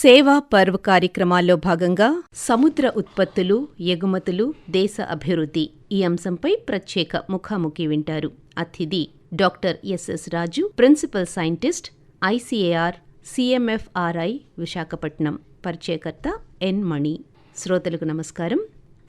సేవా పర్వ్ కార్యక్రమాల్లో భాగంగా సముద్ర ఉత్పత్తులు ఎగుమతులు దేశ అభివృద్ధి ఈ అంశంపై ప్రత్యేక ముఖాముఖి వింటారు. అతిథి doctor SS Raju principal scientist ICAR CMFRI Visakhapatnam. పరిచయకర్త ఎన్ మణి. శ్రోతలకు నమస్కారం.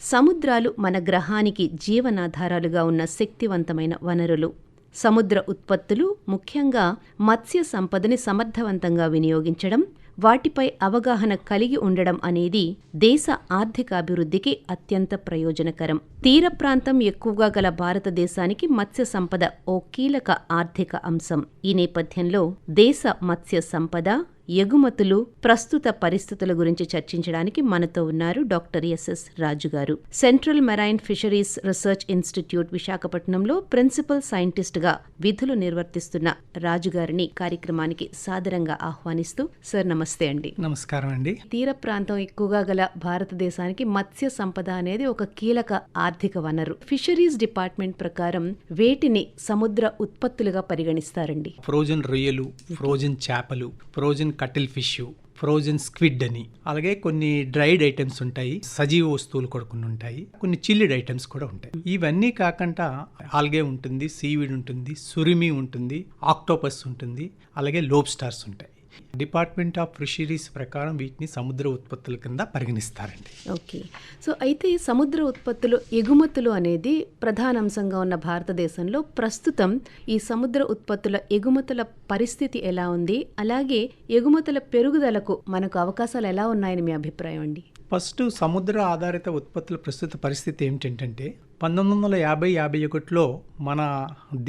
సముద్రాలు మన గ్రహానికి జీవనాధారాలుగా ఉన్న శక్తివంతమైన వనరులు. సముద్ర ఉత్పత్తులు ముఖ్యంగా మత్స్య సంపదని సమర్థవంతంగా వినియోగించడం వాటిపై అవగాహన కలిగి ఉండడం అనేది దేశ ఆర్థికాభివృద్ధికి అత్యంత ప్రయోజనకరం. తీర ప్రాంతం ఎక్కువగా గల భారతదేశానికి మత్స్య సంపద ఓ కీలక ఆర్థిక అంశం. ఈ నేపథ్యంలో దేశ మత్స్య సంపద ఎగుమతులు ప్రస్తుత పరిస్థితుల గురించి చర్చించడానికి మనతో ఉన్నారు డాక్టర్ ఎస్ఎస్ రాజు గారు. Central Marine Fisheries Research Institute విశాఖపట్నంలో ప్రిన్సిపల్ సైంటిస్ట్గా విధులు నిర్వర్తిస్తున్న రాజు గారిని కార్యక్రమానికి సాదరంగా ఆహ్వానిస్తూ సార్ నమస్తే అండి. నమస్కారం అండి. తీర ప్రాంతం ఎక్కువగా గల భారతదేశానికి మత్స్య సంపద అనేది ఒక కీలక ఆర్థిక వనరు. ఫిషరీస్ డిపార్ట్మెంట్ ప్రకారం వేటిని సముద్ర ఉత్పత్తులుగా పరిగణిస్తారండి? ఫ్రోజన్ రొయ్యలు ఫ్రోజన్ చేపలు frozen cuttlefish frozen squid అని. అలాగే కొన్ని డ్రైడ్ ఐటమ్స్ ఉంటాయి సజీవ వస్తువులు కూడా కొన్ని ఉంటాయి కొన్ని చిల్లిడ్ ఐటమ్స్ కూడా ఉంటాయి. ఇవన్నీ కాకుండా ఆల్గే ఉంటుంది సీవిడ్ ఉంటుంది సురిమి ఉంటుంది ఆక్టోపస్ ఉంటుంది అలాగే లోబ్ స్టార్స్ ఉంటాయి. డిపార్ట్మెంట్ ఆఫ్ ఫిషరీస్ ప్రకారం వీటిని సముద్ర ఉత్పత్తుల కింద పరిగణిస్తారండి. ఓకే. సో అయితే సముద్ర ఉత్పత్తులు ఎగుమతులు అనేది ప్రధాన అంశంగా ఉన్న భారతదేశంలో ప్రస్తుతం ఈ సముద్ర ఉత్పత్తుల ఎగుమతుల పరిస్థితి ఎలా ఉంది? అలాగే ఎగుమతుల పెరుగుదలకు మనకు అవకాశాలు ఎలా ఉన్నాయని మీ అభిప్రాయం అండి? ఫస్ట్ సముద్ర ఆధారిత ఉత్పత్తుల ప్రస్తుత పరిస్థితి ఏమిటంటే పంతొమ్మిది వందల యాభై యాభై ఒకటిలో మన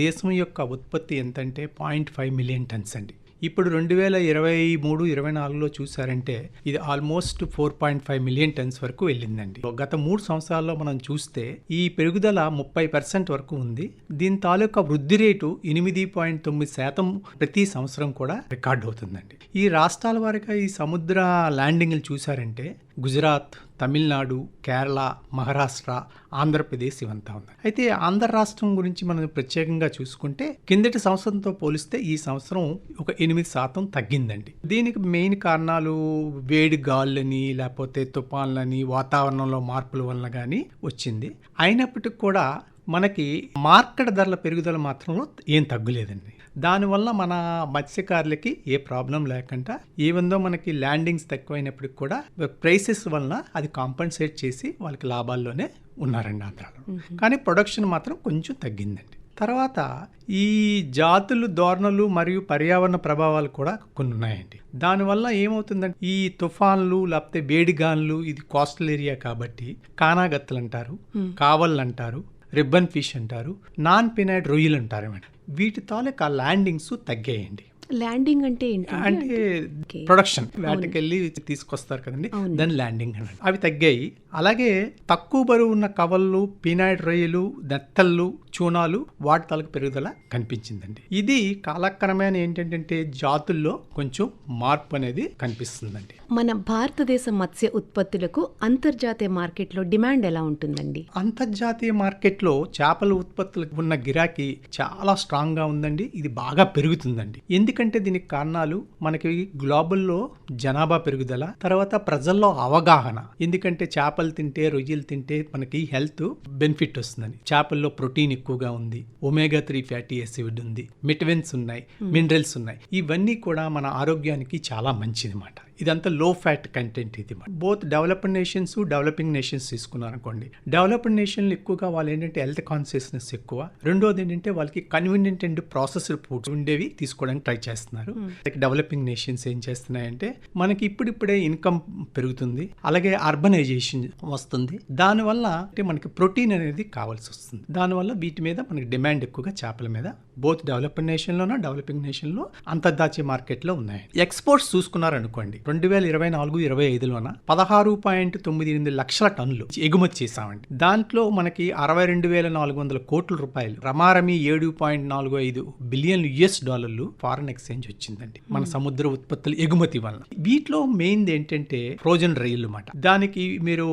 దేశం యొక్క ఉత్పత్తి ఎంతంటే పాయింట్ ఫైవ్ మిలియన్ టన్స్ అండి. ఇప్పుడు రెండు వేల ఇరవై మూడు ఇరవై నాలుగులో చూసారంటే ఇది almost four point five million tons వరకు వెళ్ళిందండి. గత మూడు సంవత్సరాల్లో మనం చూస్తే ఈ పెరుగుదల ముప్పై పర్సెంట్ వరకు ఉంది. దీని తాలూకా వృద్ధి రేటు ఎనిమిది పాయింట్ తొమ్మిది శాతం ప్రతి సంవత్సరం కూడా రికార్డ్ అవుతుందండి. ఈ రాష్ట్రాల వారిగా ఈ సముద్ర ల్యాండింగ్లు చూసారంటే గుజరాత్ తమిళనాడు కేరళ మహారాష్ట్ర ఆంధ్రప్రదేశ్ ఇవంతా ఉంది అయితే ఆంధ్ర రాష్ట్రం గురించి మనం ప్రత్యేకంగా చూసుకుంటే కిందటి సంవత్సరంతో పోలిస్తే ఈ సంవత్సరం ఒక ఎనిమిది శాతం తగ్గిందండి. దీనికి మెయిన్ కారణాలు వేడి గాలులని లేకపోతే తుఫాన్లని వాతావరణంలో మార్పుల వలన కానీ వచ్చింది. అయినప్పటికీ కూడా మనకి మార్కెట్ ధరల పెరుగుదల మాత్రంలో ఏం తగ్గులేదండి. దానివల్ల మన మత్స్యకారులకి ఏ ప్రాబ్లం లేకుండా ఏవందో మనకి ల్యాండింగ్స్ తక్కువైనప్పటికి కూడా ప్రైసెస్ వలన అది కాంపన్సేట్ చేసి వాళ్ళకి లాభాల్లోనే ఉన్నారండి ఆంధ్రాలో. కానీ ప్రొడక్షన్ మాత్రం కొంచెం తగ్గిందండి. తర్వాత ఈ జాతులు ధోరణులు మరియు పర్యావరణ ప్రభావాలు కూడా కొన్ని ఉన్నాయండి. దానివల్ల ఏమవుతుందంటే ఈ తుఫాన్లు లేకపోతే వేడిగాన్లు ఇది కోస్టల్ ఏరియా కాబట్టి కానాగత్తలు అంటారు కావళ్ళు అంటారు రిబ్బన్ ఫిష్ అంటారు నాన్ పినైడ్ రొయ్యలు అంటారు వీటి తాలూకా ల్యాండింగ్స్ తగ్గాయండి. ల్యాండింగ్ అంటే అంటే. ప్రొడక్షన్. వాటికి వెళ్ళి తీసుకొస్తారు కదండి. దాని ల్యాండింగ్ అవి తగ్గాయి. అలాగే తక్కువ బరువు ఉన్న కవళ్ళు పీనాయిడ్ రొయ్యలు నెత్తళ్ళు చూనాలు వాటి తాలూకు పెరుగుదల కనిపించిందండి. ఇది కాలక్రమేణా ఏంటంటే జాతుల్లో కొంచెం మార్పు అనేది కనిపిస్తుందండి. మన భారతదేశ మత్స్య ఉత్పత్తులకు అంతర్జాతీయ మార్కెట్లో డిమాండ్ ఎలా ఉంటుందండి? అంతర్జాతీయ మార్కెట్లో చేపల ఉత్పత్తులకు ఉన్న గిరాకీ చాలా స్ట్రాంగ్గా ఉందండి. ఇది బాగా పెరుగుతుందండి. ఎందుకంటే దీనికి కారణాలు మనకి గ్లోబల్లో జనాభా పెరుగుదల తర్వాత ప్రజల్లో అవగాహన. ఎందుకంటే చేపలు తింటే రొయ్యలు తింటే మనకి హెల్త్ బెనిఫిట్ వస్తుందని చేపల్లో ప్రోటీన్ ఎక్కువగా ఉంది. ఒమేగా త్రీ ఫ్యాటీ యాసిడ్ ఉంది. మిటవిన్స్ ఉన్నాయి. మినరల్స్ ఉన్నాయి. ఇవన్నీ కూడా మన ఆరోగ్యానికి చాలా మంచిది మాట. ఇదంతా లో ఫ్యాట్ కంటెంట్ ఇది both developed nations developing nations తీసుకున్నారు అనుకోండి డెవలప్డ్ నేషన్లు ఎక్కువగా వాళ్ళు ఏంటంటే హెల్త్ కాన్షియస్నెస్ ఎక్కువ. రెండోది ఏంటంటే వాళ్ళకి కన్వీనియంట్ అండ్ ప్రాసెస్డ్ ఫుడ్స్ ఉండేవి తీసుకోవడానికి ట్రై చేస్తున్నారు. లైక్ డెవలపింగ్ నేషన్స్ ఏం చేస్తున్నాయంటే మనకి ఇప్పుడిప్పుడే ఇన్కమ్ పెరుగుతుంది. అలాగే అర్బనైజేషన్ వస్తుంది. దానివల్ల అంటే మనకి ప్రోటీన్ అనేది కావాల్సి వస్తుంది. దానివల్ల వీటి మీద మనకి డిమాండ్ ఎక్కువగా చేపల మీద. బోత్ డెవలప్డ్ నేషన్లోనూ డెవలపింగ్ నేషన్లో అంతర్జాతీయ మార్కెట్లో ఉన్నాయి. ఎక్స్పోర్ట్స్ చూసుకున్నారు అనుకోండి రెండు వేల ఇరవై నాలుగు ఇరవై ఐదులోన పదహారు పాయింట్ తొమ్మిది ఎనిమిది లక్షల టన్నులు ఎగుమతి చేశామండి. దాంట్లో మనకి అరవై రెండు వేల నాలుగు వందల కోట్ల రూపాయలు రమారమి ఏడు పాయింట్ నాలుగు ఐదు బిలియన్ యుఎస్ డాలర్లు ఫారెన్ ఎక్స్చేంజ్ వచ్చిందండి మన సముద్ర ఉత్పత్తులు ఎగుమతి వలన. వీటిలో మెయిన్ ఏంటంటే ఫ్రోజన్ రొయ్యలు అన్నమాట. దానికి మీరు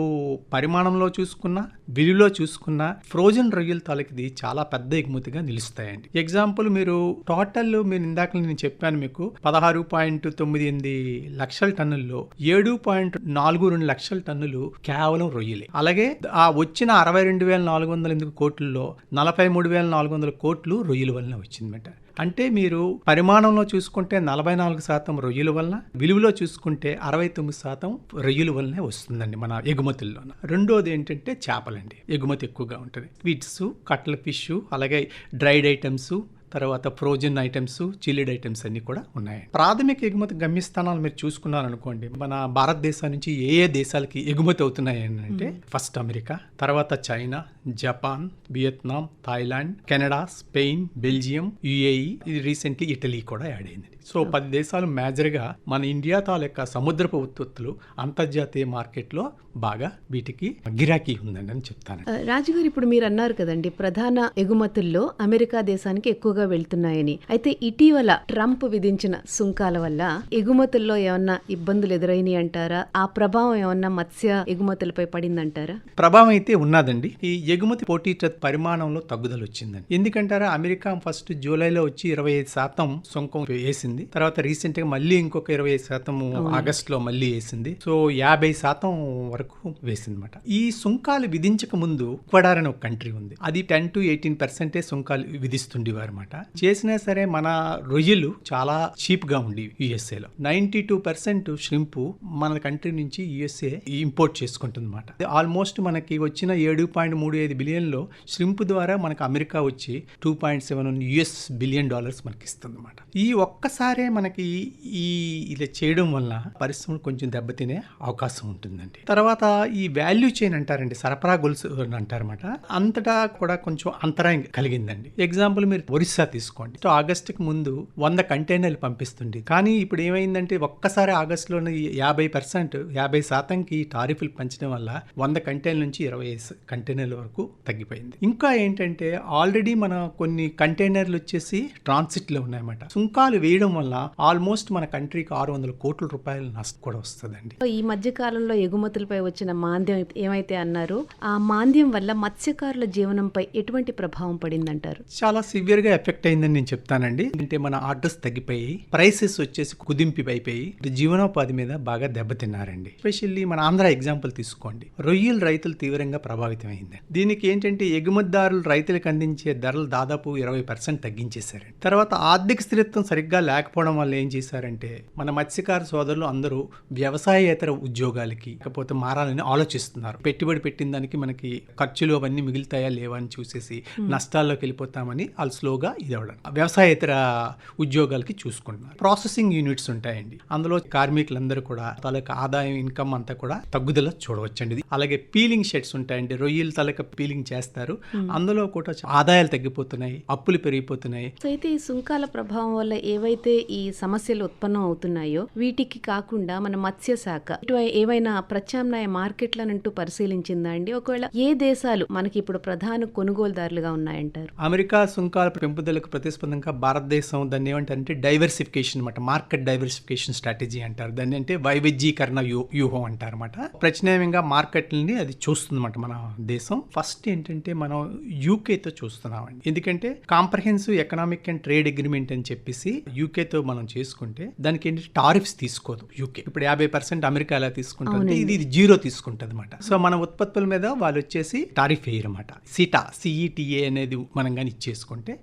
పరిమాణంలో చూసుకున్నా విలువలో చూసుకున్నా ఫ్రోజన్ రొయ్యల తాలూకిది చాలా పెద్ద ఎగుమతిగా నిలుస్తాయండి. ఎగ్జాంపుల్ మీరు టోటల్ మీరు ఇందాక నేను చెప్పాను మీకు పదహారు పాయింట్ తొమ్మిది ఎనిమిది లక్షల టన్నుల్లో ఏడు పాయింట్ నాలుగు రెండు లక్షల టన్నులు కేవలం రొయ్యలే. అలాగే ఆ వచ్చిన అరవై రెండు వేల నాలుగు వందల ఎనిమిది కోట్లలో నలభై మూడు వేల నాలుగు వందల కోట్లు రొయ్యల వలన వచ్చిందన్నమాట అంటే మీరు పరిమాణంలో చూసుకుంటే నలభై నాలుగు శాతం రొయ్యల వలన విలువలో చూసుకుంటే అరవై తొమ్మిది శాతం రొయ్యల వలనే వస్తుందండి మన ఎగుమతుల్లో రెండోది ఏంటంటే చేపలండి. ఎగుమతి ఎక్కువగా ఉంటుంది. స్వీట్స్ కట్ల ఫిష్ అలాగే డ్రైడ్ ఐటమ్స్ తర్వాత ఫ్రోజన్ ఐటమ్స్ చిల్లిడ్ ఐటమ్స్ అన్ని కూడా ఉన్నాయి ప్రాథమిక ఎగుమతి గమ్యస్థానాలు మీరు చూసుకున్నారనుకోండి మన భారతదేశం నుంచి ఏ ఏ దేశాలకి ఎగుమతి అవుతున్నాయి అంటే ఫస్ట్ అమెరికా తర్వాత China Japan Vietnam Thailand Canada Spain Belgium UAE recently Italy కూడా యాడ్ అయింది. సో పది దేశాలు మేజర్గా మన ఇండియా తాలూకా సముద్రపు ఉత్పత్తులు అంతర్జాతీయ మార్కెట్లో బాగా వీటికి గిరాకీ ఉందండి అని చెప్తాను రాజుగారు ఇప్పుడు మీరు అన్నారు కదండి ప్రధాన ఎగుమతుల్లో అమెరికా దేశానికి ఎక్కువగా వెళ్తున్నాయని. అయితే ఇటీవల ట్రంప్ విధించిన సుంకాల వల్ల ఎగుమతుల్లో ఏమన్నా ఇబ్బందులు ఎదురైనాయి అంటారా? ఆ ప్రభావం ఏమన్నా మత్స్య ఎగుమతులపై పడిందంటారా? ప్రభావం అయితే ఉన్నదండి. ఈ ఎగుమతి పోటీ పరిమాణంలో తగ్గుదల వచ్చిందండి ఎందుకంటారా అమెరికా ఫస్ట్ జూలైలో వచ్చి ఇరవై ఐదు శాతం సుంకం వేసింది. తర్వాత రీసెంట్గా మళ్ళీ ఇంకొక ఇరవై శాతం ఆగస్ట్లో మళ్ళీ వేసింది. సో యాభై శాతం వరకు వేసింది అనమాట ఈ సుంకాలు విధించక ముందు ఈక్వడార్ అనే ఒక కంట్రీ ఉంది. అది టెన్ టు ఎయిటీన్ పర్సెంటే సుంకాలు విధిస్తుండేవారు అనమాట చేసినా సరే మన రొయ్యలు చాలా చీప్గా ఉండేవి యుఎస్ఏ లో నైన్టీ టూ పర్సెంట్ షింప్ మన కంట్రీ నుంచి యుఎస్ఏ ఇంపోర్ట్ చేసుకుంటుంది అనమాట ఆల్మోస్ట్ మనకి వచ్చిన ఏడు పాయింట్ మూడు ఐదు బిలియన్లో షింప్ ద్వారా మనకు అమెరికా వచ్చి two point seven US billion dollars మనకి ఇస్తుంది అనమాట ఈ ఒక్కసారే మనకి ఈ ఇలా చేయడం వల్ల పరిశ్రమలు కొంచెం దెబ్బతినే అవకాశం ఉంటుందండి. తర్వాత ఈ వాల్యూ చైన్ అంటారండి సరఫరా గొలుసు అని అంటారన్నమాట. అంతటా కూడా కొంచెం అంతరాయం కలిగిందండి. ఎగ్జాంపుల్ మీరు ఒరిస్సా తీసుకోండి. సో ఆగస్టుకి ముందు వంద కంటైనర్లు పంపిస్తుంది కానీ ఇప్పుడు ఏమైందంటే ఒక్కసారి ఆగస్టులోనే యాభై పర్సెంట్ యాభై శాతంకి టారిఫ్లు పెంచడం వల్ల వంద కంటైనర్ నుంచి ఇరవై కంటైనర్ల వరకు తగ్గిపోయింది. ఇంకా ఏంటంటే ఆల్రెడీ మన కొన్ని కంటైనర్లు వచ్చేసి ట్రాన్సిట్లో ఉన్నాయన్నమాట. సుంకాలు వేయడం వల్ల ఆల్మోస్ట్ మన కంట్రీకి ఆరు వందల కోట్ల రూపాయల నష్టం కూడా వస్తుందండి. ఈ మధ్య కాలంలో ఎగుమతులపై వచ్చిన మాంద్యం ఏమైతే అన్నారో ఆ మాంద్యం వల్ల మత్స్యకారుల జీవనంపై ఎటువంటి ప్రభావం పడిందంటారు? చాలా సివియర్గా ఎఫెక్ట్ అయిందని నేను చెప్తానండి. అంటే మన ఆర్డర్స్ తగ్గిపోయి ప్రైసెస్ వచ్చేసి కుదింపు అయిపోయి జీవనోపాధి మీద బాగా దెబ్బతిన్నారండి. ఎస్పెషల్లీ మన ఆంధ్ర ఎగ్జాంపుల్ తీసుకోండి. రొయ్యల రైతులు తీవ్రంగా ప్రభావితం అయింది దీనికి ఏంటంటే ఎగుమతిదారులు రైతులకు అందించే ధరలు దాదాపు ఇరవై పర్సెంట్ తగ్గించేశారండి. తర్వాత ఆర్థిక స్థిరత్వం సరిగ్గా లేకపోవడం వల్ల ఏం చేశారంటే మన మత్స్యకార సోదరులు అందరూ వ్యవసాయేతర ఉద్యోగాలకి లేకపోతే మారాలని ఆలోచిస్తున్నారు. పెట్టుబడి పెట్టిన దానికి మనకి ఖర్చులు అవన్నీ మిగులుతాయా లేవా అని చూసేసి నష్టాల్లోకి వెళ్ళిపోతామని వాళ్ళు స్లోగా ఇది అవ్వడం. వ్యవసాయేతర ఉద్యోగాలకి చూసుకుంటున్నారు. ప్రాసెసింగ్ యూనిట్స్ ఉంటాయండి. అందులో కార్మికులందరూ కూడా తాలూకా ఆదాయం ఇన్కమ్ అంతా కూడా తగ్గుదల చూడవచ్చండి అలాగే పీలింగ్ షెడ్స్ ఉంటాయండి. రొయ్యలు తాలూకా పీలింగ్ చేస్తారు. అందులో కూడా ఆదాయాలు తగ్గిపోతున్నాయి అప్పులు పెరిగిపోతున్నాయి. అయితే ఈ సుంకాల ప్రభావం వల్ల ఏవైతే ఈ సమస్యలు ఉత్పన్నం అవుతున్నాయో వీటికి కాకుండా మన మత్స్య శాఖ ఇటు ఏవైనా ప్రత్యామ్నాయ మార్కెట్లనంటూ పరిశీలించిందా అండి? ఒకవేళ ఏ దేశాలు మనకి ఇప్పుడు ప్రధాన కొనుగోలుదారులుగా ఉన్నాయంటారు? అమెరికా సుంకాల పెంపుదలకు ప్రతిస్పందంగా భారతదేశం దాన్ని ఏమంటారంటే డైవర్సిఫికేషన్ అనమాట మార్కెట్ డైవర్సిఫికేషన్ స్ట్రాటజీ అంటారు. దాన్ని అంటే వైవిధ్యీకరణ వ్యూహం అంటారు అనమాట ప్రత్యామ్నాయంగా మార్కెట్లని అది చూస్తుందన్నమాట మన దేశం. ఫస్ట్ ఏంటంటే మనం యూకేతో చూస్తున్నామండి. ఎందుకంటే comprehensive economic and trade agreement అని చెప్పేసి యూకే యూకేతో మనం చేసుకుంటే దానికి ఏంటి టారిఫ్స్ తీసుకోదు యూకే ఇప్పుడు యాభై పర్సెంట్ అమెరికా ఎలా తీసుకుంటుంది? ఇది జీరో తీసుకుంటుంది అనమాట సో మన ఉత్పత్తుల మీద వాళ్ళు వచ్చేసి టారిఫ్ వేయరన్నమాట. సిటా సిఈటిఏ అనేది మనం కానీ ఇచ్చేసుకుంటే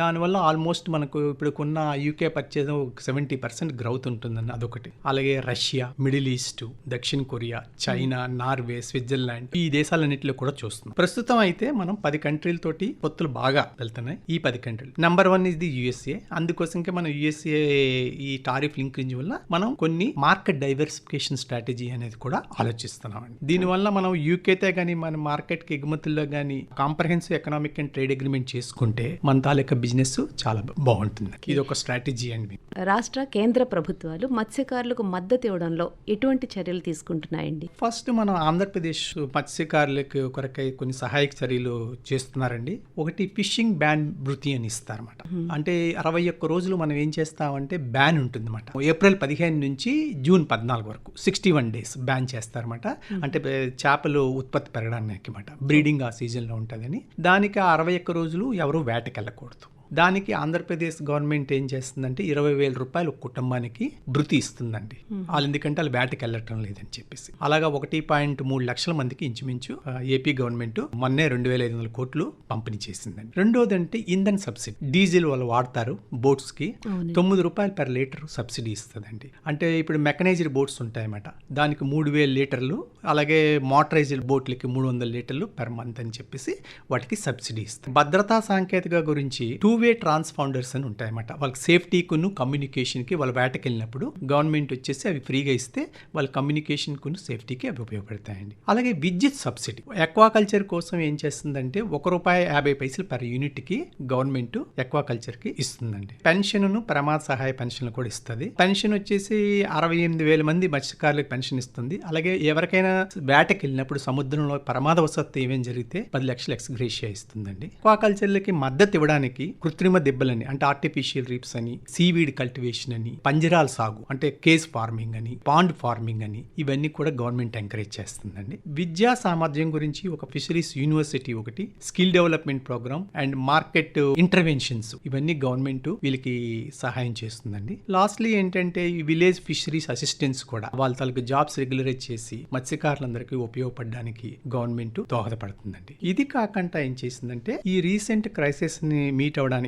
దానివల్ల ఆల్మోస్ట్ మనకు ఇప్పుడు కొన్న UK purchase seventy percent growth ఉంటుందని అదొకటి. అలాగే రష్యా మిడిల్ ఈస్ట్ దక్షిణ కొరియా చైనా నార్వే స్విట్జర్లాండ్ ఈ దేశాలన్నింటిలో కూడా చూస్తున్నాం. ప్రస్తుతం అయితే మనం పది కంట్రీలతోటి పొత్తులు బాగా వెళ్తున్నాయి ఈ పది కంట్రీలు నెంబర్ వన్ ఇది యుఎస్ఏ అందుకోసంకే మనం యుఎస్ఏ ఈ టారిఫ్ లింకేజ్ వల్ల మనం కొన్ని మార్కెట్ డైవర్సిఫికేషన్ స్ట్రాటజీ అనేది కూడా ఆలోచిస్తున్నామండి. దీనివల్ల మనం యూకేతే కానీ మన మార్కెట్కి ఎగుమతుల్లో కానీ comprehensive economic and trade agreement చేసుకుంటే మన తాలూకా బిజినెస్ చాలా బాగుంటుంది. ఇది ఒక స్ట్రాటజీ అండి రాష్ట్ర కేంద్ర ప్రభుత్వాలు మత్స్యకారులకు మద్దతు ఇవ్వడంలో ఎటువంటి చర్యలు తీసుకుంటున్నాయండి? ఫస్ట్ మనం ఆంధ్రప్రదేశ్ మత్స్యకారులకు కొరకై కొన్ని సహాయక చర్యలు చేస్తున్నారండి. ఒకటి ఫిషింగ్ బ్యాన్ భృతి అని ఇస్తారన్నమాట. అంటే అరవై ఒక్క రోజులు మనం ఏం చేస్తామంటే బ్యాన్ ఉంటుంది అనమాట ఏప్రిల్ పదిహేను నుంచి జూన్ పద్నాలుగు వరకు సిక్స్టీ వన్ డేస్ బ్యాన్ చేస్తారన్నమాట అంటే బే- చేపలు ఉత్పత్తి పెరగడానికి అనమాట బ్రీడింగ్ ఆ సీజన్లో ఉంటుందని. దానికి ఆ అరవై ఒక్క రోజులు ఎవరు వేటకెళ్ళకూడదు. దానికి ఆంధ్రప్రదేశ్ గవర్నమెంట్ ఏం చేస్తుందంటే ఇరవై వేల రూపాయలు కుటుంబానికి భృతి ఇస్తుందండి. వాళ్ళు ఎందుకంటే వాళ్ళు వేటకి వెళ్ళటం లేదని చెప్పేసి. అలాగా ఒకటి పాయింట్ మూడు లక్షల మందికి ఇంచుమించు ఏపీ గవర్నమెంట్ మొన్నే రెండు వేల ఐదు వందల కోట్లు పంపిణీ చేసిందండి. రెండోది అంటే ఇంధన్ సబ్సిడీ. డీజిల్ వాళ్ళు వాడతారు బోట్స్కి. తొమ్మిది రూపాయలు పర్ లీటర్ సబ్సిడీ ఇస్తుందండి. అంటే ఇప్పుడు మెకనైజ్డ్ బోట్స్ ఉంటాయన్నమాట. దానికి మూడు వేల లీటర్లు అలాగే మోటరైజ్డ్ బోట్లకి మూడు వందల లీటర్లు పర్ మంత్ అని చెప్పేసి వాటికి సబ్సిడీ ఇస్తుంది భద్రతా సాంకేతిక గురించి టూ వే ట్రాన్స్ఫౌండర్స్ అని ఉంటాయన్నమాట. వాళ్ళకి సేఫ్టీకును కమ్యూనికేషన్కి వాళ్ళ వేటకి వెళ్ళినప్పుడు గవర్నమెంట్ వచ్చేసి అవి ఫ్రీగా ఇస్తే వాళ్ళ కమ్యూనికేషన్కును సేఫ్టీకి అవి ఉపయోగపడతాయండి. అలాగే విద్యుత్ సబ్సిడీ ఎక్వాకల్చర్ కోసం ఏం చేస్తుందంటే ఒక రూపాయి యాభై పైసలు పర్ యూనిట్కి గవర్నమెంట్ ఎక్వాకల్చర్కి ఇస్తుందండి. పెన్షన్ను ప్రమాద సహాయ పెన్షన్ కూడా ఇస్తుంది. పెన్షన్ వచ్చేసి అరవై ఎనిమిది వేల మంది మత్స్యకారులకు పెన్షన్ ఇస్తుంది. అలాగే ఎవరికైనా వేటకి వెళ్ళినప్పుడు సముద్రంలో వసతి ఏమేం జరిగితే పది లక్షలు ఎక్స్గ్రేషియా ఇస్తుందండి. ఎక్వాకల్చర్లకి మద్దతు ఇవ్వడానికి కృత్రిమ దెబ్బలని అంటే ఆర్టిఫిషియల్ రీప్స్ అని సీవీడ్ కల్టివేషన్ అని పంజరాల సాగు అంటే కేస్ ఫార్మింగ్ అని పాండ్ ఫార్మింగ్ అని ఇవన్నీ కూడా గవర్నమెంట్ ఎంకరేజ్ చేస్తుందండి. విద్యా సామర్థ్యం గురించి ఒక ఫిషరీస్ యూనివర్సిటీ ఒకటి skill development programme and market interventions ఇవన్నీ గవర్నమెంట్ వీళ్ళకి సహాయం చేస్తుందండి. లాస్ట్లీ ఏంటంటే ఈ విలేజ్ ఫిషరీస్ అసిస్టెంట్స్ కూడా వాళ్ళ తాలూకు జాబ్స్ రెగ్యులరైజ్ చేసి మత్స్యకారులందరికీ ఉపయోగపడడానికి గవర్నమెంట్ దోహదపడుతుందండి. ఇది కాకుండా ఏం చేసిందంటే ఈ రీసెంట్ క్రైసిస్ని మీట్ అవడానికి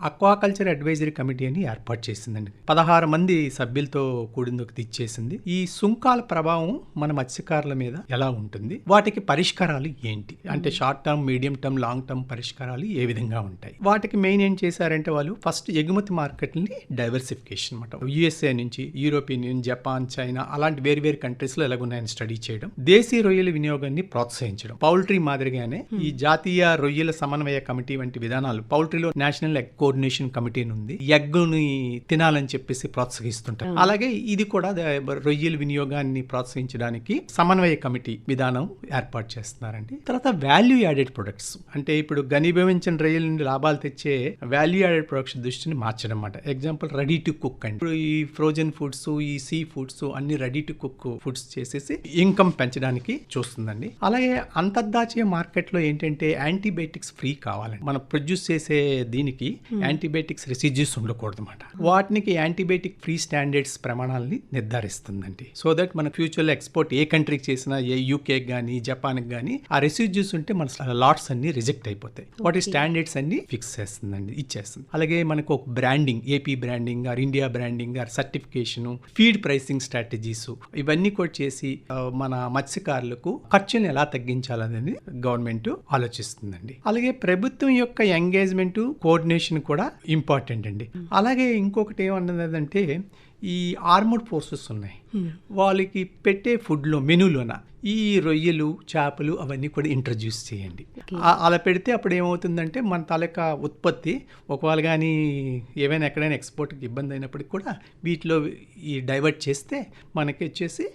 అక్వాకల్చర్ అడ్వైజరీ కమిటీ అని ఏర్పాటు చేసిందండి. పదహారు మంది సభ్యులతో కూడింది తెచ్చేసింది ఈ సుంకాల ప్రభావం మన మత్స్యకారుల మీద ఎలా ఉంటుంది? వాటికి పరిష్కారాలు ఏంటి? అంటే short term medium term long term పరిష్కారాలు ఏ విధంగా ఉంటాయి? వాటికి మెయిన్ ఏం చేశారంటే వాళ్ళు ఫస్ట్ ఎగుమతి మార్కెట్ని డైవర్సిఫికేషన్ అనమాట యుఎస్ఏ నుంచి యూరోపియన్ యూనియన్ జపాన్ చైనా అలాంటి వేరు వేరు కంట్రీస్లో ఎలాగున్నాయని స్టడీ చేయడం. దేశీ రొయ్యల వినియోగాన్ని ప్రోత్సహించడం. పౌల్ట్రీ మాదిరిగానే ఈ జాతీయ రొయ్యల సమన్వయ కమిటీ వంటి విధానాలు పౌల్ట్రీలో నేషనల్ ఎగ్ కోఆర్డినేషన్ కమిటీ ఉంది. ఎగ్గుని తినాలని చెప్పేసి ప్రోత్సహిస్తుంటారు. అలాగే ఇది కూడా రొయ్యల వినియోగాన్ని ప్రోత్సహించడానికి సమన్వయ కమిటీ విధానం ఏర్పాటు చేస్తున్నారండి. తర్వాత వాల్యూ యాడెడ్ ప్రొడక్ట్స్ అంటే ఇప్పుడు గనిభవించిన రొయ్యల నుండి లాభాలు తెచ్చే వాల్యూ యాడెడ్ ప్రొడక్ట్స్ దృష్టిని మార్చడం అన్నమాట ఎగ్జాంపుల్ రెడీ టు కుక్ అండి. ఇప్పుడు ఈ ఫ్రోజన్ ఫుడ్స్ ఈ సీ ఫుడ్స్ అన్ని రెడీ టు కుక్ ఫుడ్స్ చేసేసి ఇన్కమ్ పెంచడానికి చూస్తుందండి. అలాగే అంతర్జాతీయ మార్కెట్లో ఏంటంటే యాంటీబయాటిక్స్ ఫ్రీ కావాలండి. మనం ప్రొడ్యూస్ చేసే దీనికి యాంటీబయాటిక్స్ రెసిడ్యూస్ ఉండకూడదు అనమాట వాటికి యాంటీబయాటిక్ ఫ్రీ స్టాండర్డ్స్ ప్రమాణాలని నిర్ధారిస్తుందండి. సో దట్ మన ఫ్యూచర్లో ఎక్స్పోర్ట్ ఏ కంట్రీకి చేసినా ఏ యూకే కానీ జపాన్ కానీ ఆ రెసిడ్యూస్ ఉంటే మన లాట్స్ అన్ని రిజెక్ట్ అయిపోతాయి. వాటి స్టాండర్డ్స్ అన్ని ఫిక్స్ చేస్తుందండి ఇచ్చేస్తుంది. అలాగే మనకు ఒక branding AP branding or India branding or certification feed pricing strategies ఇవన్నీ కూడా చేసి మన మత్స్యకారులకు ఖర్చుని ఎలా తగ్గించాలనేది గవర్నమెంట్ ఆలోచిస్తుందండి. అలాగే ప్రభుత్వం యొక్క ఎంగేజ్మెంట్ కోఆర్డినేషన్ కూడా ఇంపార్టెంట్ అండి. అలాగే ఇంకొకటి ఏమన్నదంటే ఈ ఆర్మడ్ ఫోర్సెస్ ఉన్నాయి. వాళ్ళకి పెట్టే ఫుడ్లో మెనూలోన ఈ రొయ్యలు చేపలు అవన్నీ కూడా ఇంట్రడ్యూస్ చేయండి. అలా పెడితే అప్పుడు ఏమవుతుందంటే మన తాలూకా ఉత్పత్తి ఒకవేళ కానీ ఏవైనా ఎక్కడైనా ఎక్స్పోర్ట్కి ఇబ్బంది అయినప్పటికి కూడా వీటిలో ఈ డైవర్ట్ చేస్తే మనకి వచ్చేసి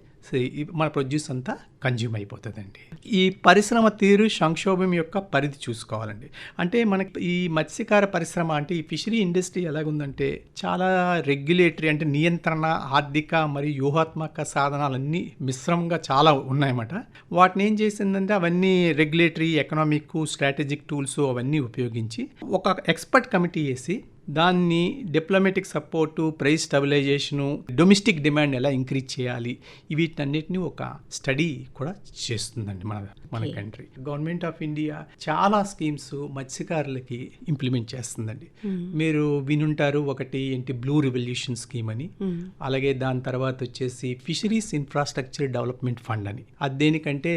మన ప్రొడ్యూస్ అంతా కన్జ్యూమ్ అయిపోతుందండి. ఈ పరిశ్రమ తీరు సంక్షోభం యొక్క పరిధి చూసుకోవాలండి. అంటే మనకి ఈ మత్స్యకార పరిశ్రమ అంటే ఈ ఫిషరీ ఇండస్ట్రీ ఎలాగుందంటే చాలా రెగ్యులేటరీ అంటే నియంత్రణ ఆర్థిక మరియు వ్యూహాత్మక సాధనాలన్నీ మిశ్రమంగా చాలా ఉన్నాయన్నమాట. వాటిని ఏం చేసిందంటే అవన్నీ రెగ్యులేటరీ ఎకనామిక్ స్ట్రాటజిక్ టూల్స్ అవన్నీ ఉపయోగించి ఒక ఎక్స్పర్ట్ కమిటీ వేసి దాన్ని diplomatic support price stabilisation domestic demand ఎలా ఇంక్రీజ్ చేయాలి? వీటన్నిటిని ఒక స్టడీ కూడా చేస్తుందండి మన మన. కంట్రీ గవర్నమెంట్ ఆఫ్ ఇండియా చాలా స్కీమ్స్ మత్స్యకారులకి ఇంప్లిమెంట్ చేస్తుందండి. మీరు వినుంటారు ఒకటి ఏంటి బ్లూ రెవల్యూషన్ స్కీమ్ అని. అలాగే దాని తర్వాత వచ్చేసి ఫిషరీస్ ఇన్ఫ్రాస్ట్రక్చర్ డెవలప్మెంట్ ఫండ్ అని. అది దేనికంటే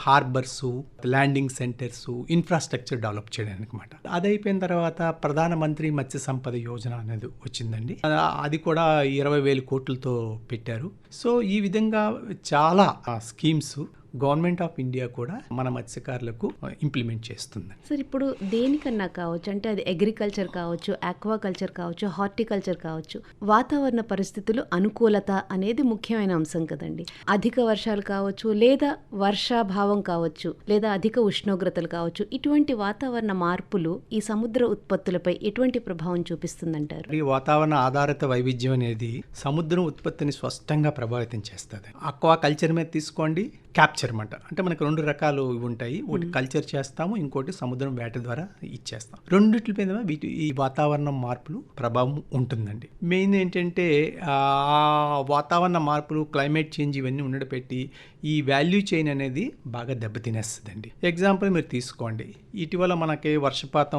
harbours landing centres infrastructure develop చేయడానికి అనమాట అది అయిపోయిన తర్వాత ప్రధానమంత్రి మత్స్య సంపద యోజన అనేది వచ్చిందండి. అది కూడా ఇరవై వేల కోట్లతో పెట్టారు. సో ఈ విధంగా చాలా స్కీమ్స్ గవర్నమెంట్ ఆఫ్ ఇండియా కూడా మన మత్స్యకారులకు ఇంప్లిమెంట్ చేస్తుంది. సార్ ఇప్పుడు దేనికన్నా కావచ్చు అంటే అది అగ్రికల్చర్ కావచ్చు ఆక్వాకల్చర్ కావచ్చు హార్టికల్చర్ కావచ్చు వాతావరణ పరిస్థితులు అనుకూలత అనేది ముఖ్యమైన అంశం కదండి. అధిక వర్షాలు కావచ్చు లేదా వర్షాభావం కావచ్చు లేదా అధిక ఉష్ణోగ్రతలు కావచ్చు ఇటువంటి వాతావరణ మార్పులు ఈ సముద్ర ఉత్పత్తులపై ఎటువంటి ప్రభావం చూపిస్తుందంటారు? ఈ వాతావరణ ఆధారిత వైవిధ్యం అనేది సముద్రం ఉత్పత్తిని స్పష్టంగా ప్రభావితం చేస్తుంది. అక్వా కల్చర్ మీద తీసుకోండి క్యాప్చర్ అనమాట అంటే మనకు రెండు రకాలు ఇవి ఉంటాయి. ఒకటి కల్చర్ చేస్తాము ఇంకోటి సముద్రం వేట ద్వారా ఇచ్చేస్తాం. రెండిట్ల మీద వీటి ఈ వాతావరణం మార్పులు ప్రభావం ఉంటుందండి. మెయిన్ ఏంటంటే ఆ వాతావరణ మార్పులు క్లైమేట్ చేంజ్ ఇవన్నీ ఉండబెట్టి ఈ వాల్యూ చైన్ అనేది బాగా దెబ్బతినేస్తుందండి. ఎగ్జాంపుల్ మీరు తీసుకోండి. ఇటీవల మనకి వర్షపాతం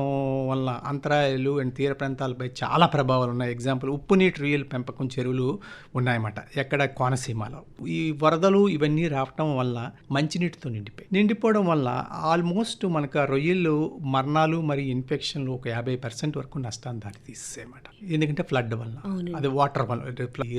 వల్ల అంతరాయాలు అండ్ తీర ప్రాంతాలపై చాలా ప్రభావాలు ఉన్నాయి. ఎగ్జాంపుల్ ఉప్పు నీటి రొయ్యల పెంపకం చెరువులు ఉన్నాయన్నమాట. ఎక్కడ? కోనసీమలో. ఈ వరదలు ఇవన్నీ రావటం వల్ల మంచినీటితో నిండిపోయి నిండిపోవడం వల్ల ఆల్మోస్ట్ మనకు ఆ రొయ్యలు మరణాలు మరియు ఇన్ఫెక్షన్లు ఒక యాభై పర్సెంట్ వరకు నష్టాన్ని దారి తీసేయమాట ఎందుకంటే ఫ్లడ్ వల్ల అది వాటర్ వల్ల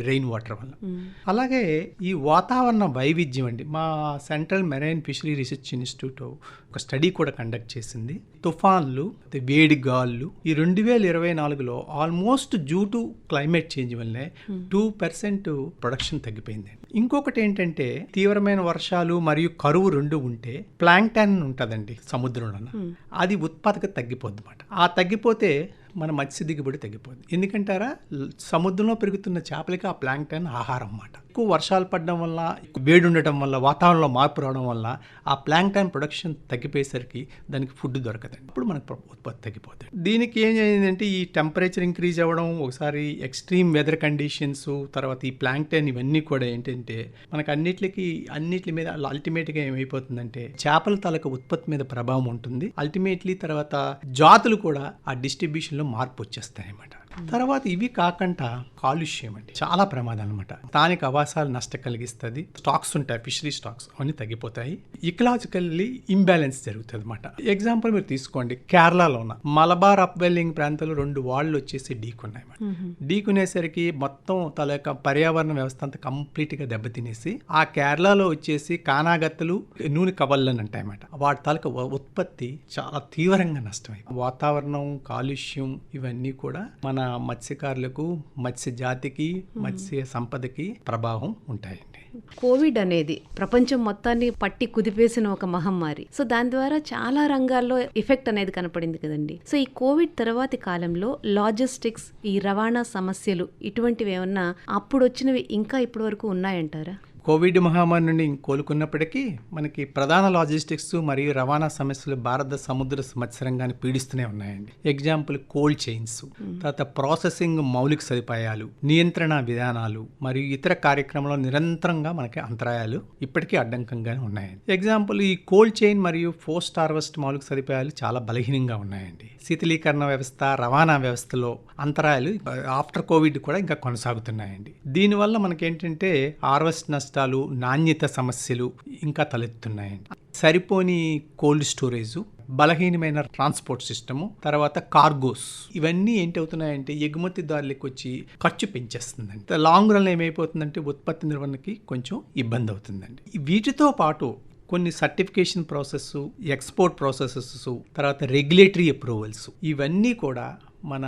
రెయిన్ వాటర్ వల్ల అలాగే ఈ వాతావరణ వైవిధ్యం అండి మా Central Marine Fishery Research Institute ఒక స్టడీ కూడా కండక్ట్ చేసింది. తుఫాన్లు వేడి గాళ్ళు ఈ రెండు వేల ఇరవై నాలుగులో almost due to climate change వల్లే టూ పర్సెంట్ ప్రొడక్షన్ తగ్గిపోయింది. ఇంకొకటి ఏంటంటే తీవ్రమైన వర్షాలు మరియు కరువు రెండు ఉంటే ప్లాంక్టాన్ ఉంటుందండి సముద్రంలో అది ఉత్పాదక తగ్గిపోద్ది అనమాట ఆ తగ్గిపోతే మన మత్స్య దిగుబడి తగ్గిపోద్ది. ఎందుకంటారా? సముద్రంలో పెరుగుతున్న చేపలకి ఆ ప్లాంక్టన్ ఆహారం అన్నమాట. ఎక్కువ వర్షాలు పడడం వల్ల వేడి ఉండటం వల్ల వాతావరణంలో మార్పు రావడం వల్ల ఆ ప్లాంక్టన్ ప్రొడక్షన్ తగ్గిపోయేసరికి దానికి ఫుడ్ దొరకదండి. అప్పుడు మనకు ఉత్పత్తి తగ్గిపోతుంది. దీనికి ఏం అయిందంటే ఈ టెంపరేచర్ ఇంక్రీజ్ అవ్వడం ఒకసారి ఎక్స్ట్రీమ్ వెదర్ కండిషన్స్ తర్వాత ఈ ప్లాంక్టన్ ఇవన్నీ కూడా ఏంటంటే మనకు అన్నిటికి అన్నిటి మీద అల్టిమేట్గా ఏమైపోతుందంటే చేపల తాలూకా ఉత్పత్తి మీద ప్రభావం ఉంటుంది. అల్టిమేట్లీ తర్వాత జాతులు కూడా ఆ డిస్ట్రిబ్యూషన్లో మార్పు వచ్చేస్తాయి అన్నమాట తర్వాత ఇవి కాకుండా కాలుష్యం అండి. చాలా ప్రమాదం అనమాట స్థానిక ఆవాసాలు నష్టం కలిగిస్తుంది స్టాక్స్ ఉంటాయి ఫిషరీ స్టాక్స్ అవన్నీ తగ్గిపోతాయి. ఇకలాజికల్లీ ఇంబ్యాలెన్స్ జరుగుతుంది అనమాట ఎగ్జాంపుల్ మీరు తీసుకోండి కేరళలో ఉన్న మలబార్ అప్వెల్లింగ్ ప్రాంతంలో రెండు వాళ్ళు వచ్చేసి ఢీకున్నాయి అన్నమాట. ఢీకునేసరికి మొత్తం తల యొక్క పర్యావరణ వ్యవస్థ అంతా కంప్లీట్గా దెబ్బతినేసి ఆ కేరళలో వచ్చేసి కానాగత్తలు నూనె కవళ్ళు అని అంటాయన్నమాట. వాటి తాలూకా ఉత్పత్తి చాలా తీవ్రంగా నష్టమైంది వాతావరణం కాలుష్యం ఇవన్నీ కూడా మన మత్స్యకారులకు మత్స్య జాతికి మత్స్య సంపదకి ప్రభావం ఉంటాయండి. కోవిడ్ అనేది ప్రపంచం మొత్తాన్ని పట్టి కుదిపేసిన ఒక మహమ్మారి. సో దాని ద్వారా చాలా రంగాల్లో ఎఫెక్ట్ అనేది కనపడింది కదండి. సో ఈ కోవిడ్ తర్వాతి కాలంలో లాజిస్టిక్స్ ఈ రవాణా సమస్యలు ఇటువంటివి ఏమన్నా అప్పుడు వచ్చినవి ఇంకా ఇప్పటి వరకు ఉన్నాయంటారా? కోవిడ్ మహమ్మారి నుండి కోలుకున్నప్పటికీ మనకి ప్రధాన లాజిస్టిక్స్ మరియు రవాణా సమస్యలు భారత సముద్ర మత్స్యరంగాన్ని పీడిస్తూనే ఉన్నాయండి. ఎగ్జాంపుల్ కోల్డ్ చైన్స్ తర్వాత ప్రాసెసింగ్ మౌలిక సదుపాయాలు నియంత్రణ విధానాలు మరియు ఇతర కార్యక్రమంలో నిరంతరంగా మనకి అంతరాయాలు ఇప్పటికీ అడ్డంకంగానే ఉన్నాయండి. ఎగ్జాంపుల్ ఈ కోల్డ్ చైన్ మరియు పోస్ట్ హార్వెస్ట్ మౌలిక సదుపాయాలు చాలా బలహీనంగా ఉన్నాయండి. శీతలీకరణ వ్యవస్థ రవాణా వ్యవస్థలో అంతరాయాలు ఆఫ్టర్ కోవిడ్ కూడా ఇంకా కొనసాగుతున్నాయండి. దీనివల్ల మనకేంటంటే హార్వెస్ట్ నష్టాలు నాణ్యత సమస్యలు ఇంకా తలెత్తున్నాయండి. సరిపోని కోల్డ్ స్టోరేజ్ బలహీనమైన ట్రాన్స్పోర్ట్ సిస్టము తర్వాత కార్గోస్ ఇవన్నీ ఏంటి అవుతున్నాయంటే ఎగుమతిదారులకు వచ్చి ఖర్చు పెంచేస్తుందండి. లాంగ్ రన్ ఏమైపోతుందంటే ఉత్పత్తి నిర్వహణకి కొంచెం ఇబ్బంది అవుతుందండి వీటితో పాటు కొన్ని సర్టిఫికేషన్ ప్రాసెస్ ఎక్స్పోర్ట్ ప్రాసెసెస్ తర్వాత రెగ్యులేటరీ అప్రూవల్స్ ఇవన్నీ కూడా మన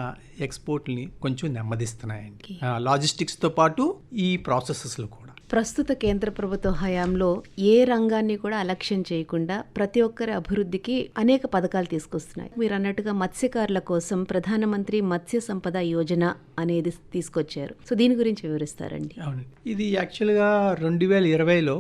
ఎక్స్పోర్ట్ని కొంచెం నెమ్మదిస్తున్నాయండి. లాజిస్టిక్స్తో పాటు ఈ ప్రాసెసెస్లు కూడా. ప్రస్తుత కేంద్ర ప్రభుత్వ హయాంలో ఏ రంగాన్ని కూడా అలక్ష్యం చేయకుండా ప్రతి ఒక్కరి అభివృద్ధికి అనేక పథకాలు తీసుకొస్తున్నాయి. మీరు అన్నట్టుగా మత్స్యకారుల కోసం ప్రధానమంత్రి మత్స్య సంపద యోజన అనేది తీసుకొచ్చారు. సో దీని గురించి వివరిస్తారండి. అవును ఇది యాక్చువల్గా రెండు వేల ఇరవైలో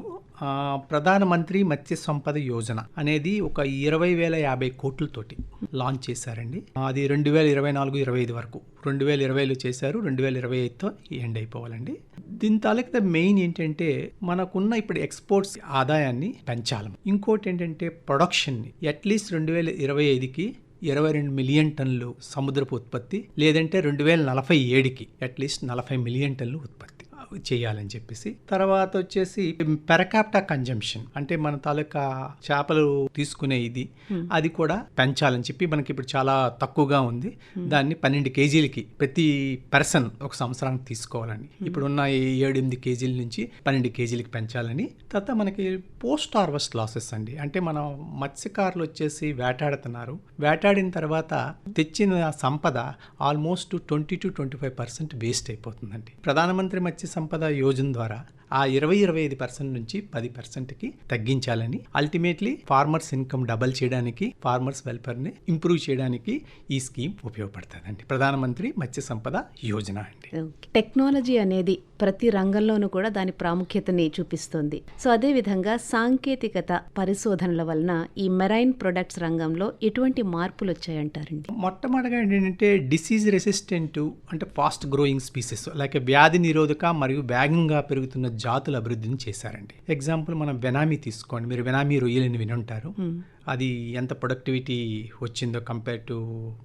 ప్రధానమంత్రి మత్స్య సంపద యోజన అనేది ఒక ఇరవై వేల యాభై కోట్లతోటి లాంచ్ చేశారండి. అది రెండు వేల ఇరవై నాలుగు ఇరవై ఐదు వరకు. రెండు వేల ఇరవైలో చేశారు రెండు వేల ఇరవై ఐదుతో ఎండ్ అయిపోవాలండి. దీని తాలూకా మెయిన్ ఏంటంటే మనకున్న ఇప్పుడు ఎక్స్పోర్ట్స్ ఆదాయాన్ని పెంచాలి. ఇంకోటి ఏంటంటే ప్రొడక్షన్ని. అట్లీస్ట్ రెండు వేల ఇరవై ఐదుకి ఇరవై రెండు మిలియన్ టన్నులు సముద్రపు ఉత్పత్తి లేదంటే రెండు వేల నలభై ఏడుకి అట్లీస్ట్ నలభై మిలియన్ టన్నులు ఉత్పత్తి. చేయాలని చెప్పేసి. తర్వాత వచ్చేసి పెరకాప్టా కన్జంప్షన్ అంటే మన తాలూకా చేపలు తీసుకునే ఇది. అది కూడా పెంచాలని చెప్పి మనకి ఇప్పుడు చాలా తక్కువగా ఉంది. దాన్ని పన్నెండు కేజీలకి ప్రతి పర్సన్ ఒక సంవత్సరానికి తీసుకోవాలని. ఇప్పుడున్న ఈ ఏడు ఎనిమిది కేజీల నుంచి పన్నెండు కేజీలకి పెంచాలని. తర్వాత మనకి పోస్ట్ హార్వెస్ట్ లాసెస్ అండి. అంటే మనం మత్స్యకారులు వచ్చేసి వేటాడుతున్నారు. వేటాడిన తర్వాత తెచ్చిన సంపద almost twenty to twenty five percent waste అయిపోతుందండి. ప్రధానమంత్రి మత్స్య సంపద యోజన ద్వారా ఆ ఇరవై ఇరవై ఐదు పర్సెంట్ నుంచి పది పర్సెంట్కి తగ్గించాలని. అల్టిమేట్లీ ఫార్మర్స్ ఇన్కమ్ డబల్ చేయడానికి ఫార్మర్స్ వెల్ఫేర్ని ఇంప్రూవ్ చేయడానికి ఈ స్కీమ్ ఉపయోగపడుతుందండి. ప్రధానమంత్రి మత్స్య సంపద యోజన అండి. టెక్నాలజీ అనేది ప్రతి రంగంలోనూ కూడా దాని ప్రాముఖ్యతని చూపిస్తుంది. సో అదే విధంగా సాంకేతికత పరిశోధనల వలన ఈ మెరైన్ ప్రొడక్ట్స్ రంగంలో ఎటువంటి మార్పులు వచ్చాయంటారండి? మొట్టమొదటిగా ఏంటంటే డిసీజ్ రెసిస్టెంట్ అంటే ఫాస్ట్ గ్రోయింగ్ స్పీసెస్ లైక్ వ్యాధి నిరోధక మరియు వేగంగా పెరుగుతున్న జాతుల అభివృద్ధిని చేశారండి. ఎగ్జాంపుల్ మనం వెనామీ తీసుకోండి. మీరు వెనామీ రొయ్యలని వినుంటారు. Hmm. అది ఎంత ప్రొడక్టివిటీ వచ్చిందో compare to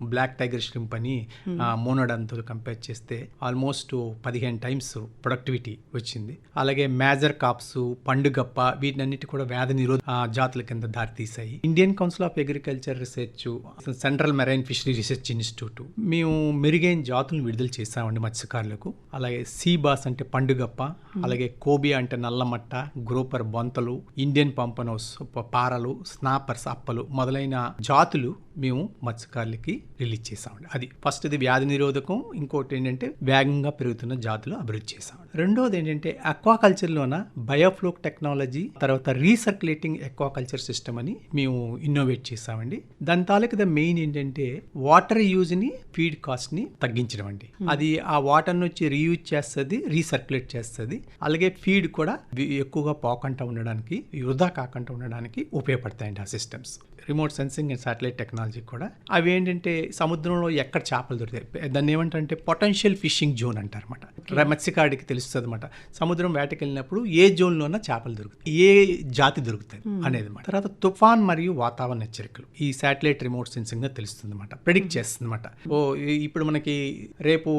black tiger shrimp అని మోనోడంతో కంపేర్ చేస్తే ఆల్మోస్ట్ పదిహేను టైమ్స్ ప్రొడక్టివిటీ వచ్చింది. అలాగే మేజర్ కాప్స్ పండుగప్ప వీటినన్నిటి కూడా వ్యాధి నిరోధ జాతుల కింద దారితీసాయి Indian Council of Agriculture Research Central Marine Fishery Research Institute మేము మెరుగైన జాతులను విడుదల చేసామండి మత్స్యకారులకు. అలాగే సీబాస్ అంటే పండుగప్ప అలాగే కోబియా అంటే నల్లమట్ట గ్రోపర్ బొంతలు ఇండియన్ పంపనోస్ పారలు స్నాపర్స్ అప్పలు మొదలైన జాతులు మేము మత్స్యకారులకి రిలీజ్ చేసామండి అది ఫస్ట్ ఇది వ్యాధి నిరోధకం ఇంకోటి ఏంటంటే వేగంగా పెరుగుతున్న జాతులు అభివృద్ధి చేసాం రెండోది ఏంటంటే అక్వాకల్చర్లోన బయోఫ్లోక్ టెక్నాలజీ తర్వాత రీసర్క్యులేటింగ్ అక్వాకల్చర్ సిస్టమ్ అని మేము ఇన్నోవేట్ చేసామండి దాని తాలూకు ద మెయిన్ ఏంటంటే వాటర్ యూజ్ని ఫీడ్ కాస్ట్ని తగ్గించడం అండి. అది ఆ వాటర్ని వచ్చి రీయూజ్ చేస్తుంది రీసర్క్యులేట్ చేస్తుంది. అలాగే ఫీడ్ కూడా ఎక్కువగా పోకుండా ఉండడానికి వృధా కాకుండా ఉండడానికి ఉపయోగపడతాయండి ఆ times. Remote sensing and satellite technology కూడా. అవి ఏంటంటే సముద్రంలో ఎక్కడ చేపలు దొరుకుతాయి. దాన్ని ఏమంటారంటే పొటెన్షియల్ ఫిషింగ్ జోన్ అంటారు అనమాట మత్స్యకాడికి తెలుస్తుంది అనమాట సముద్రం వేటకి వెళ్ళినప్పుడు ఏ జోన్లోన చేపలు దొరుకుతాయి. ఏ జాతి దొరుకుతాయి అనేది అనమాట తర్వాత తుఫాన్ మరియు వాతావరణ హెచ్చరికలు. ఈ శాటిలైట్ రిమోట్ సెన్సింగ్ తెలుస్తుంది అనమాట ప్రిడిక్ట్ చేస్తుంది అనమాట ఓ ఇప్పుడు మనకి రేపు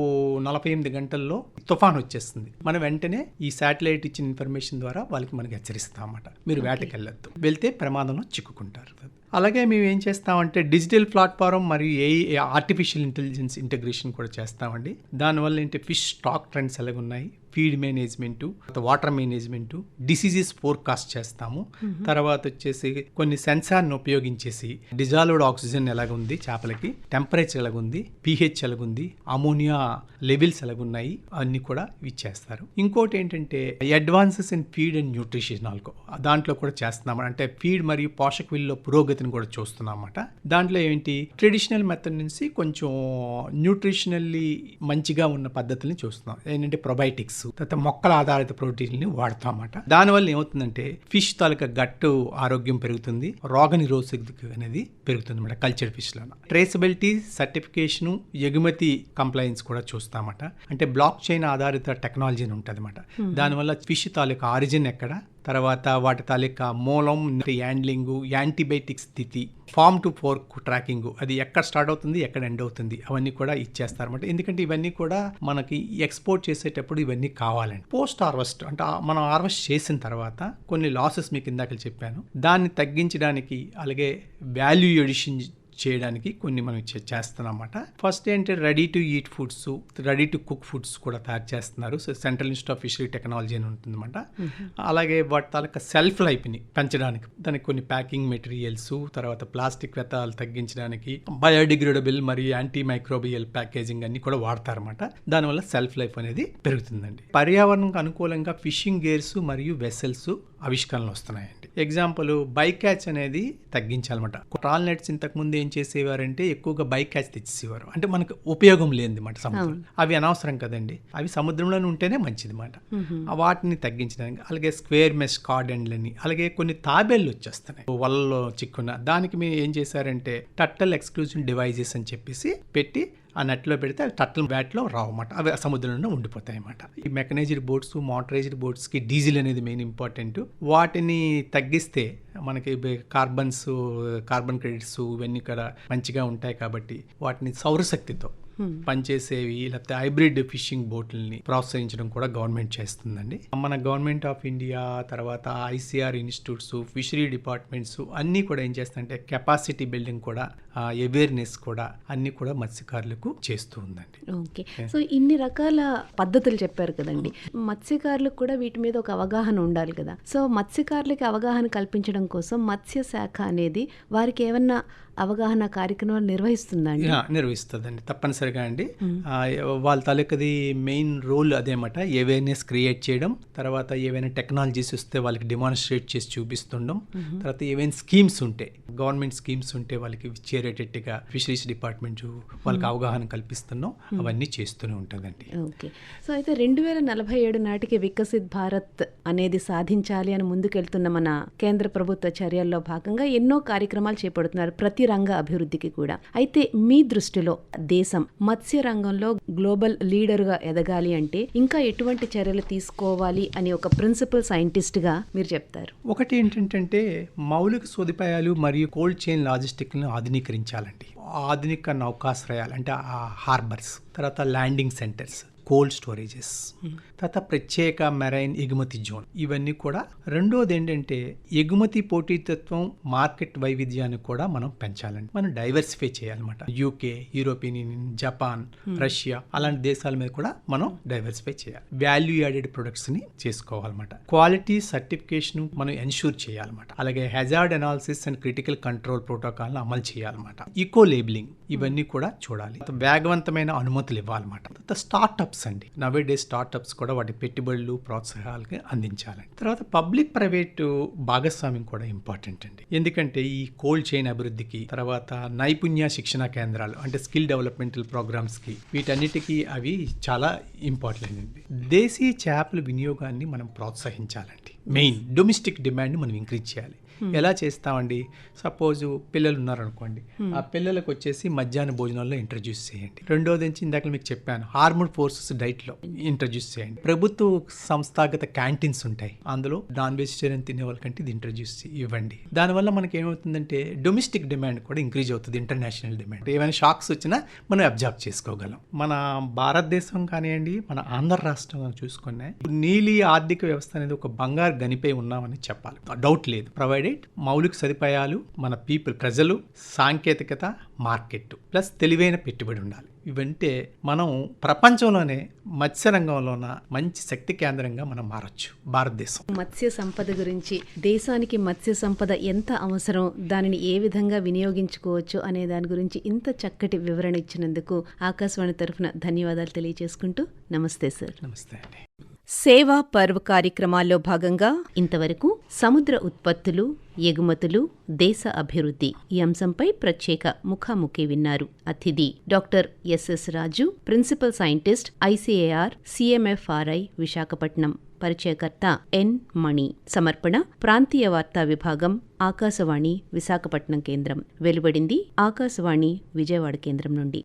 నలభై ఎనిమిది గంటల్లో తుఫాన్ వచ్చేస్తుంది. మనం వెంటనే ఈ శాటిలైట్ ఇచ్చిన ఇన్ఫర్మేషన్ ద్వారా వాళ్ళకి మనకి హెచ్చరిస్తాం అన్నమాట మీరు వేటకి వెళ్ళొద్దు వెళ్తే ప్రమాదంలో చిక్కుకుంటారు. అలాగే మేము ఏం చేస్తామంటే డిజిటల్ ప్లాట్ఫారం మరియు ఏ ఆర్టిఫిషియల్ ఇంటెలిజెన్స్ ఇంటగ్రేషన్ కూడా చేస్తామండి. దానివల్ల ఏంటి fish stock trends ఎలాగున్నాయి? Feed management water management diseases forecast చేస్తాము. తర్వాత వచ్చేసి కొన్ని సెన్సార్ని ఉపయోగించేసి డిజాల్వ్డ్ ఆక్సిజన్ ఎలాగుంది చేపలకి టెంపరేచర్ ఎలాగుంది పిహెచ్ ఎలాగుంది అమోనియా లెవెల్స్ ఎలాగున్నాయి అన్ని కూడా ఇచ్చేస్తారు. ఇంకోటి ఏంటంటే advances in feed and nutrition ఆల్కో దాంట్లో కూడా చేస్తున్నాం అంటే ఫీడ్ మరియు పోషక విలువ పురోగతిని కూడా చూస్తున్నాం అన్నమాట దాంట్లో ఏంటి ట్రెడిషనల్ మెథడ్ నుంచి కొంచెం న్యూట్రిషనల్లీ మంచిగా ఉన్న పద్ధతుల్ని చూస్తున్నాం. ఏంటంటే ప్రొబయోటిక్స్. తర్వాత మొక్కల ఆధారిత ప్రోటీన్ని వాడతాం అన్నమాట దానివల్ల ఏమవుతుందంటే ఫిష్ తాలూకా గట్టు ఆరోగ్యం పెరుగుతుంది రోగ నిరోధక అనేది పెరుగుతుంది అన్నమాట కల్చర్ ఫిష్లో ట్రేసబిలిటీ సర్టిఫికేషను ఎగుమతి కంప్లైన్స్ కూడా చూస్తామట అంటే బ్లాక్ చైన్ ఆధారిత టెక్నాలజీ ఉంటుంది అనమాట దానివల్ల ఫిష్ తాలూకా ఆరిజిన్ ఎక్కడ తర్వాత వాటి తాలూకా మూలం హ్యాండ్లింగు యాంటీబయాటిక్ స్థితి ఫామ్ టు ఫోర్క్ ట్రాకింగ్. అది ఎక్కడ స్టార్ట్ అవుతుంది ఎక్కడ ఎండ్ అవుతుంది అవన్నీ కూడా ఇచ్చేస్తారు అనమాట ఎందుకంటే ఇవన్నీ కూడా మనకి ఎక్స్పోర్ట్ చేసేటప్పుడు ఇవన్నీ కావాలండి. పోస్ట్ హార్వెస్ట్ అంటే మనం హార్వెస్ట్ చేసిన తర్వాత కొన్ని లాసెస్ మీకు ఇందాక చెప్పాను. దాన్ని తగ్గించడానికి అలాగే వాల్యూ ఎడిషన్ చేయడానికి కొన్ని మనం చేస్తున్నాం చేస్తున్నామన్నమాట. ఫస్ట్ ఏంటంటే ready to eat foods ready to cook foods కూడా తయారు చేస్తున్నారు. So central institute of fishery technology అని ఉంటుందన్నమాట. అలాగే వాటి తాలూకా సెల్ఫ్ లైఫ్ని పెంచడానికి దానికి కొన్ని ప్యాకింగ్ మెటీరియల్స్ తర్వాత ప్లాస్టిక్ వ్యర్థాలు తగ్గించడానికి బయోడిగ్రేడబుల్ మరియు యాంటీ మైక్రోబియల్ ప్యాకేజింగ్ అన్ని కూడా వాడతారన్నమాట. దానివల్ల సెల్ఫ్ లైఫ్ అనేది పెరుగుతుందండి. పర్యావరణంకి అనుకూలంగా ఫిషింగ్ గేర్స్ మరియు వెసల్స్ ఆవిష్కరణలు వస్తున్నాయండి. ఎగ్జాంపుల్ బైక్ క్యాచ్ అనేది తగ్గించాలన్నమాట. ట్రాల్ నెట్స్ ఇంతకు ముందు ఏం చేసేవారంటే ఎక్కువగా బైక్ క్యాచ్ తెచ్చేసేవారు. అంటే మనకు ఉపయోగం లేనిది మాట సముద్రం అవి అనవసరం కదండి. అవి సముద్రంలోనే ఉంటేనే మంచిది మాట వాటిని తగ్గించడానికి అలాగే స్క్వేర్ మెష్ కార్డ్ ఎండ్లని అలాగే కొన్ని తాబేళ్ళు వచ్చేస్తున్నాయి. వలలో చిక్కున్న దానికి మీరు ఏం చేశారంటే టట్టల్ ఎక్స్క్లూజివ్ డివైజెస్ అని చెప్పేసి పెట్టి ఆ నెట్లో పెడితే అవి టట్టల్ బ్యాట్లో రావన్నమాట అవి సముద్రంలో ఉండిపోతాయి అన్నమాట. ఈ మెకనైజ్డ్ బోట్స్ మోటరైజ్డ్ బోట్స్కి డీజిల్ అనేది మెయిన్ ఇంపార్టెంట్. వాటిని తగ్గిస్తే మనకి కార్బన్స్ కార్బన్ క్రెడిట్స్ ఇవన్నీ కూడా మంచిగా ఉంటాయి కాబట్టి వాటిని సౌరశక్తితో పనిచేసేవి లేకపోతే హైబ్రిడ్ ఫిషింగ్ బోట్లని ప్రోత్సహించడం కూడా గవర్నమెంట్ చేస్తుందండి. మన గవర్నమెంట్ ఆఫ్ ఇండియా తర్వాత ఐసీఆర్ ఇన్స్టిట్యూట్స్ ఫిషరీ డిపార్ట్మెంట్స్ అన్నీ కూడా ఏం చేస్తాయంటే కెపాసిటీ బిల్డింగ్ కూడా అవేర్నెస్ కూడా అన్నీ కూడా మత్స్యకారులకు చేస్తూ ఉందండి. ఓకే. సో ఇన్ని రకాల పద్ధతులు చెప్పారు కదండి. మత్స్యకారులకు కూడా వీటి మీద ఒక అవగాహన ఉండాలి కదా. సో మత్స్యకారులకి అవగాహన కల్పించడం కోసం మత్స్య శాఖ అనేది వారికి ఏమన్నా అవగాహన కార్యక్రమాలు నిర్వహిస్తుందండి నిర్వహిస్తుందండి. తప్పనిసరి తప్పనిసరిగా అండి. వాళ్ళ తాలూకది మెయిన్ రోల్ అదేమాట. అవేర్నెస్ క్రియేట్ చేయడం తర్వాత ఏవైనా టెక్నాలజీస్ వస్తే వాళ్ళకి డిమాన్స్ట్రేట్ చేసి చూపిస్తుండడం తర్వాత ఏవైనా స్కీమ్స్ ఉంటే గవర్నమెంట్ స్కీమ్స్ ఉంటే వాళ్ళకి చేరేటట్టుగా ఫిషరీస్ డిపార్ట్మెంట్ వాళ్ళకి అవగాహన కల్పిస్తున్నాం. అవన్నీ చేస్తూనే ఉంటుందండి. ఓకే. సో అయితే రెండు వేల నలభై ఏడు నాటికి వికసిత్ భారత్ అనేది సాధించాలి అని ముందుకెళ్తున్న మన కేంద్ర ప్రభుత్వ చర్యల్లో భాగంగా ఎన్నో కార్యక్రమాలు చేపడుతున్నారు ప్రతి రంగ అభివృద్ధికి కూడా. అయితే మీ దృష్టిలో దేశం మత్స్య రంగంలో గ్లోబల్ లీడర్గా ఎదగాలి అంటే ఇంకా ఎటువంటి చర్యలు తీసుకోవాలి అని ఒక ప్రిన్సిపల్ సైంటిస్ట్గా మీరు చెప్తారు. ఒకటి ఏంటంటే మౌలిక సదుపాయాలు మరియు కోల్డ్ చైన్ లాజిస్టిక్ను ఆధునీకరించాలండి. ఆధునిక నౌకాశ్రయాలు అంటే హార్బర్స్ తర్వాత ల్యాండింగ్ సెంటర్స్ కోల్డ్ స్టోరేజెస్. తర్వాత ప్రత్యేక మెరైన్ ఎగుమతి జోన్. ఇవన్నీ కూడా రెండోది ఏంటంటే ఎగుమతి పోటీతత్వం మార్కెట్ వైవిధ్యాన్ని కూడా మనం పెంచాలండి. మనం డైవర్సిఫై చేయాలన్నమాట. UK European Union Japan Russia అలాంటి దేశాల మీద కూడా మనం డైవర్సిఫై చేయాలి. వాల్యూ యాడెడ్ ప్రొడక్ట్స్ని చేసుకోవాలన్నమాట. క్వాలిటీ సర్టిఫికేషన్ మనం ఎన్షూర్ చేయాలన్నమాట. అలాగే hazard analysis and critical control protocol అమలు చేయాలన్నమాట. ఈకో లేబులింగ్ ఇవన్నీ కూడా చూడాలి. వేగవంతమైన అనుమతులు ఇవ్వాలన్నమాట. తర్వాత స్టార్టప్స్ అండి. నవే డే స్టార్టప్స్ కూడా వాటి పెట్టుబడులు ప్రోత్సాహాలకి అందించాలండి. తర్వాత పబ్లిక్ ప్రైవేట్ భాగస్వామ్యం కూడా ఇంపార్టెంట్ అండి. ఎందుకంటే ఈ కోల్డ్ చైన్ అభివృద్ధికి తర్వాత నైపుణ్య శిక్షణ కేంద్రాలు అంటే స్కిల్ డెవలప్మెంటల్ ప్రోగ్రామ్స్కి వీటన్నిటికీ అవి చాలా ఇంపార్టెంట్ అండి. దేశీయ చేపల వినియోగాన్ని మనం ప్రోత్సహించాలండి. మెయిన్ డొమెస్టిక్ డిమాండ్ మనం ఇంక్రీజ్ చేయాలి. ఎలా చేస్తామండి? సపోజ్ పిల్లలు ఉన్నారనుకోండి. ఆ పిల్లలకు వచ్చేసి మధ్యాహ్న భోజనాల్లో ఇంట్రడ్యూస్ చేయండి. రెండోది నుంచి ఇందాక మీకు చెప్పాను. హార్మోన్ ఫోర్సెస్ డైట్లో ఇంట్రడ్యూస్ చేయండి. ప్రభుత్వ సంస్థాగత క్యాంటీన్స్ ఉంటాయి. అందులో నాన్ వెజిటేరియన్ తినే వాళ్ళకంటే ఇది ఇంట్రడ్యూస్ ఇవ్వండి. దానివల్ల మనకి ఏమవుతుందంటే డొమెస్టిక్ డిమాండ్ కూడా ఇంక్రీజ్ అవుతుంది. ఇంటర్నేషనల్ డిమాండ్ ఏమైనా షాక్స్ వచ్చినా మనం అబ్జర్వ్ చేసుకోగలం. మన భారతదేశం కానివ్వండి మన ఆంధ్ర రాష్ట్రం చూసుకునే నీలి ఆర్థిక వ్యవస్థ అనేది ఒక బంగారు గనిపై ఉన్నామని చెప్పాలి. డౌట్ లేదు. ప్రొవైడెడ్ మౌలిక సదుపాయాలు మన పీపుల్ ప్రజలు సాంకేతికత మార్కెట్ ప్లస్ తెలివైన పెట్టుబడి ఉండాలి. ఇవంటే మనం ప్రపంచంలోనే మత్స్య రంగంలోన మంచి శక్తి కేంద్రంగా మనం మారచ్చు. భారతదేశం. మత్స్య సంపద గురించి దేశానికి మత్స్య సంపద ఎంత అవసరం దానిని ఏ విధంగా వినియోగించుకోవచ్చు అనే దాని గురించి ఇంత చక్కటి వివరణ ఇచ్చినందుకు ఆకాశవాణి తరఫున ధన్యవాదాలు తెలియజేసుకుంటూ నమస్తే సార్. నమస్తే అండి. సేవా పర్వ్ కార్యక్రమాల్లో భాగంగా ఇంతవరకు సముద్ర ఉత్పత్తులు ఎగుమతులు దేశ అభివృద్ధి ఈ అంశంపై ప్రత్యేక ముఖాముఖి విన్నారు అతిథి doctor SS Raju principal scientist ICAR CMFRI Visakhapatnam. పరిచయకర్త ఎన్ మణి. సమర్పణ ప్రాంతీయ వార్తా విభాగం ఆకాశవాణి విశాఖపట్నం కేంద్రం. వెలువడింది ఆకాశవాణి విజయవాడ కేంద్రం నుండి.